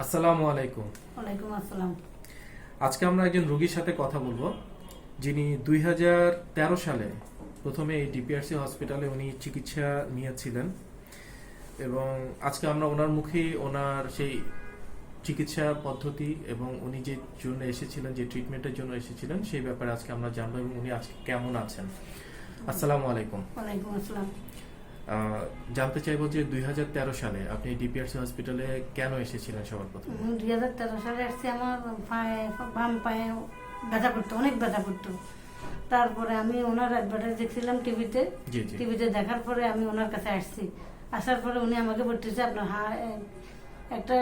আসসালামু আলাইকুম। ওয়ালাইকুম আসসালাম। আজকে আমরা একজন রোগীর সাথে কথা বলব যিনি দুই হাজার তেরো সালে প্রথমে এই ডিপিআরসি হসপিটালে উনি চিকিৎসা নিয়েছিলেন এবং আজকে আমরা ওনার মুখে ওনার সেই চিকিৎসা পদ্ধতি এবং উনি যে জন্য এসেছিলেন যে ট্রিটমেন্টের জন্য এসেছিলেন সেই ব্যাপারে আজকে আমরা জানব এবং উনি আজকে কেমন আছেন। আসসালামু আলাইকুম। ওয়ালাইকুম আসসালাম। জানতে চাইব যে দুই হাজার তেরো সালে আপনি ডিপিআরসি হসপিটালে কেন এসেছিলেন সবার প্রথম? দুই হাজার তেরো সালে আসছি আমার পায়ে বাম পায়ে ব্যথা করতো অনেক ব্যথা করতো। তারপরে আমি ওনার অ্যাডভার্টাইজ দেখছিলাম টিভিতে। টিভিতে দেখার পরে আমি ওনার কাছে আসছি। আসার পরে উনি আমাকে বলতেছে আপনার হাড় একটা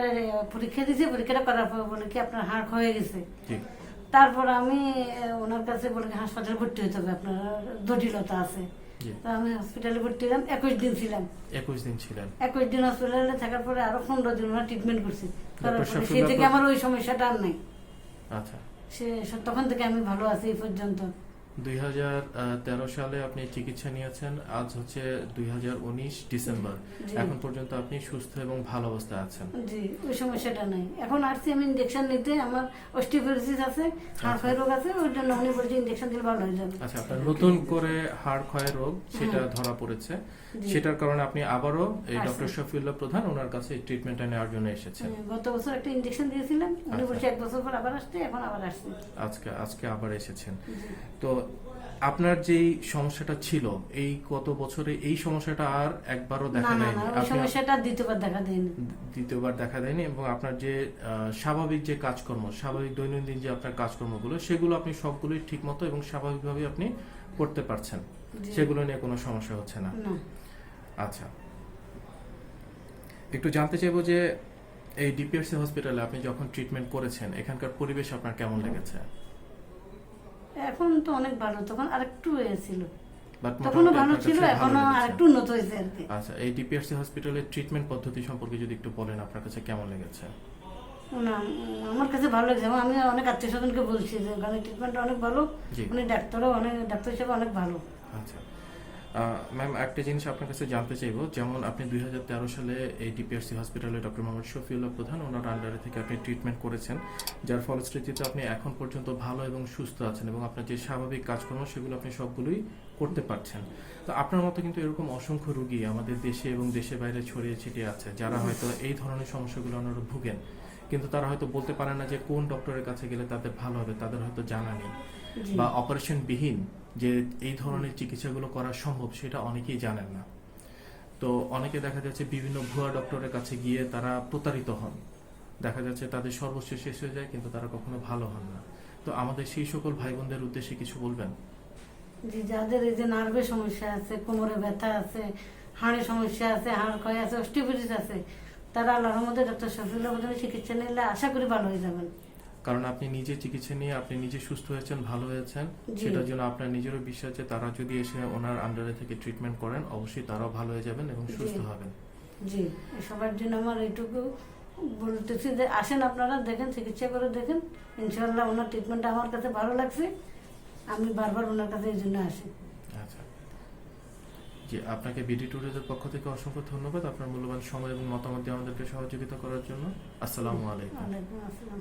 পরীক্ষা দিয়েছে পরীক্ষাটা করার পর বলে কি আপনার হাড় হয়ে গেছে? তারপর আমি ওনার কাছে বলে হাসপাতালে ভর্তি হতে হবে আপনার জটিলতা আছে। তো আমি হসপিটালে ভর্তি হলাম একুশ দিন ছিলাম। একুশ দিন ছিলেন। একুশ দিন হসপিটালে থাকার পরে আরও পনেরো দিন ওনার ট্রিটমেন্ট করছি। সেই থেকে আমার ওই সমস্যাটা আর নাই। আচ্ছা। সে সে- তখন থেকে আমি ভালো আছি এই পর্যন্ত। দুই হাজার তেরো সালে আপনি চিকিৎসা নিয়েছেন আজ হচ্ছে দুই হাজার উনিশ ডিসেম্বর। এখন পর্যন্ত আপনি সুস্থ এবং ভালো অবস্থায় আছেন। জি ওই সমস্যাটা নাই। এখন আসছি আমি ইঞ্জেকশন নিতে আমার অস্টিওপোরোসিস আছে হাড় ক্ষয় রোগ আছে ওই জন্য উনি বলছে ইঞ্জেকশন দিলে ভালো হয়ে যাবে। আচ্ছা আপনার নতুন করে হাড় ক্ষয় রোগ সেটা ধরা পড়েছে। সেটার কারণে আপনি আবারও এই ডক্টর শফিউল্লাহ প্রধান ওনার কাছে ট্রিটমেন্টটা নেওয়ার জন্য এসেছেন। হ্যাঁ, গত বছর একটা ইঞ্জেকশন দিয়েছিলাম উনি আচ্ছা। বলছে এক বছর পর আবার আসছে এখন আবার আসছে। আজকে আজকে আবার এসেছেন। তো আপনার যেই সমস্যাটা ছিল এই কত বছরে এই সমস্যাটা আর একবারও দেখা দেয়নি? সমস্যাটা দ্বিতীয়বার দেখা দেয়নি। দ্বিতীয়বার দেখা দেয়নি এবং আপনার যে স্বাভাবিক যে কাজকর্ম স্বাভাবিক দৈনন্দিন যে আপনার কাজকর্মগুলো সেগুলো আপনি সবগুলোই ঠিক মতো এবং স্বাভাবিকভাবে আপনি করতে পারছেন। সেগুলো নিয়ে কোনো সমস্যা হচ্ছে না। না। আচ্ছা। একটু জানতে চাইব যে এই ডিপিআরসি হসপিটালে আপনি যখন ট্রিটমেন্ট করেছেন এখানকার পরিবেশ আপনার কেমন লেগেছে? এখন তো অনেক ভালো তখন আরেকটু হয়েছিল তখনও ভালো ছিল এখনও। আরেকটু উন্নত হয়েছে আর কি। আচ্ছা এই ডিপিআরসি হসপিটালের ট্রিটমেন্ট পদ্ধতি সম্পর্কে যদি একটু বলেন আপনার কাছে কেমন লেগেছে? না আমার কাছে ভালো লাগছে। এবং আমি অনেক আত্মীয় স্বজনকে বলছি যে ওখানে ট্রিটমেন্ট অনেক ভালো। উনি ডাক্তারও অনেক ডাক্তার হিসেবে অনেক ভালো। আচ্ছা। ম্যাম একটা জিনিস আপনার কাছে জানতে চাইব যেমন আপনি দুই হাজার তেরো সালে এই ডিপিআরসি হসপিটালে ডক্টর মোহাম্মদ শফিউল্লাহ প্রধান ওনার আন্ডারে থেকে আপনি ট্রিটমেন্ট করেছেন যার ফলশ্রুতিতে আপনি এখন পর্যন্ত ভালো এবং সুস্থ আছেন এবং আপনার যে স্বাভাবিক কাজকর্ম সেগুলো আপনি সবগুলোই করতে পারছেন। তো আপনার মতো কিন্তু এরকম অসংখ্য রুগী আমাদের দেশে এবং দেশের বাইরে ছড়িয়ে ছিটিয়ে আছে যারা হয়তো এই ধরনের সমস্যাগুলো ওনারা ভুগেন। কিন্তু তারা হয়তো বলতে পারে না যে কোন ডক্টরের কাছে গেলে তাদের ভালো হবে তাদের হয়তো জানা নেই বা অপারেশন বিহীন। যে এই ধরনের চিকিৎসাগুলো করা সম্ভব, সেটা অনেকেই জানেন না। তো অনেকে দেখা যাচ্ছে বিভিন্ন ভুয়া ডক্টরের কাছে গিয়ে তারা প্রতারিত হন। দেখা যাচ্ছে তাদের সর্বস্ব শেষ হয়ে যায়, কিন্তু তারা কখনো ভালো হন না। তো আমাদের সেই সকল ভাই বোনদের উদ্দেশ্যে কিছু বলবেন? জি, যাদের এই যে নার্ভের সমস্যা আছে, কোমরে ব্যথা আছে হাড়ের সমস্যা আছে, হাড় ক্ষয় আছে, অস্টিওপোরোসিস আছে, তারা আল্লাহর মধ্যে ডক্টর শফিউল্লাহ চিকিৎসা নিলে আশা করি ভালো হয়ে যাবেন। কারণ আপনি নিজে চিকিৎসা নিয়ে আপনি নিজে সুস্থ হয়েছেন ভালো হয়েছেন সেটার জন্য আপনার নিজেরও বিশ্বাস যে তারা যদি এসে ওনার আন্ডারে থেকে ট্রিটমেন্ট করেন অবশ্যই তারাও ভালো হয়ে যাবেন এবং সুস্থ হবেন। জি সবার জন্য আমার এইটুকু বলতেছি যে আসেন আপনারা দেখেন চিকিৎসা করে দেখেন। ইনশাল্লাহ ওনার ট্রিটমেন্ট আমার কাছে ভালো লাগছে। আমি বারবার ওনার কাছে এই জন্য আসি। আচ্ছা। জি আপনাকে বিডি ট্যুরিজের পক্ষ থেকে অসংখ্য ধন্যবাদ আপনার মূল্যবান সময় এবং মতামত দিয়ে আমাদেরকে সহযোগিতা করার জন্য। আসসালামু আলাইকুম। ওয়ালাইকুম আসসালাম।